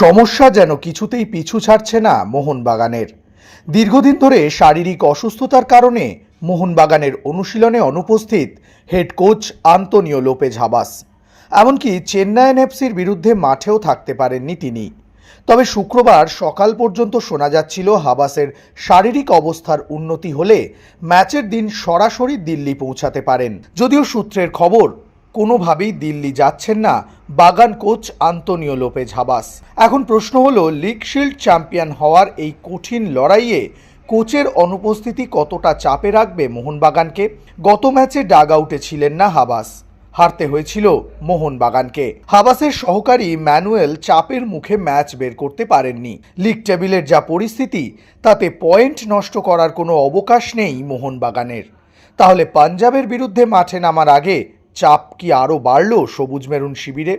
সমস্যা যেন কিছুতেই পিছু ছাড়ছে না মোহনবাগানের। দীর্ঘদিন ধরে শারীরিক অসুস্থতার কারণে মোহনবাগানের অনুশীলনে অনুপস্থিত head coach Antonio Lopez Habas. এমনকি চেন্নাইন এফসির বিরুদ্ধে মাঠেও থাকতে পারেননি তিনি। তবে শুক্রবার সকাল পর্যন্ত শোনা যাচ্ছিল হাবাসের শারীরিক অবস্থার উন্নতি হলে ম্যাচের দিন সরাসরি দিল্লি পৌঁছাতে পারেন। যদিও সূত্রের খবর কোনোভাবেই দিল্লি যাচ্ছেন না বাগান কোচ আন্তনিও লোপেজ হাবাস। এখন প্রশ্ন হলো, লিগ শিল্ড চ্যাম্পিয়ন হওয়ার এই কঠিন লড়াইয়ে কোচের অনুপস্থিতি কতটা চাপে রাখবে মোহনবাগানকে? গত ম্যাচে ডাগ আউটে ছিলেন না হাবাস। হারতে হয়েছিল মোহনবাগানকে। হাবাসের সহকারী ম্যানুয়েল চাপের মুখে ম্যাচ বের করতে পারেননি। লিগ টেবিলের যা পরিস্থিতি, তাতে পয়েন্ট নষ্ট করার কোনো অবকাশ নেই মোহনবাগানের। তাহলে পাঞ্জাবের বিরুদ্ধে মাঠে নামার আগে চাপ কি আরও বাড়ল? সবুজ মেরুন শিবিরে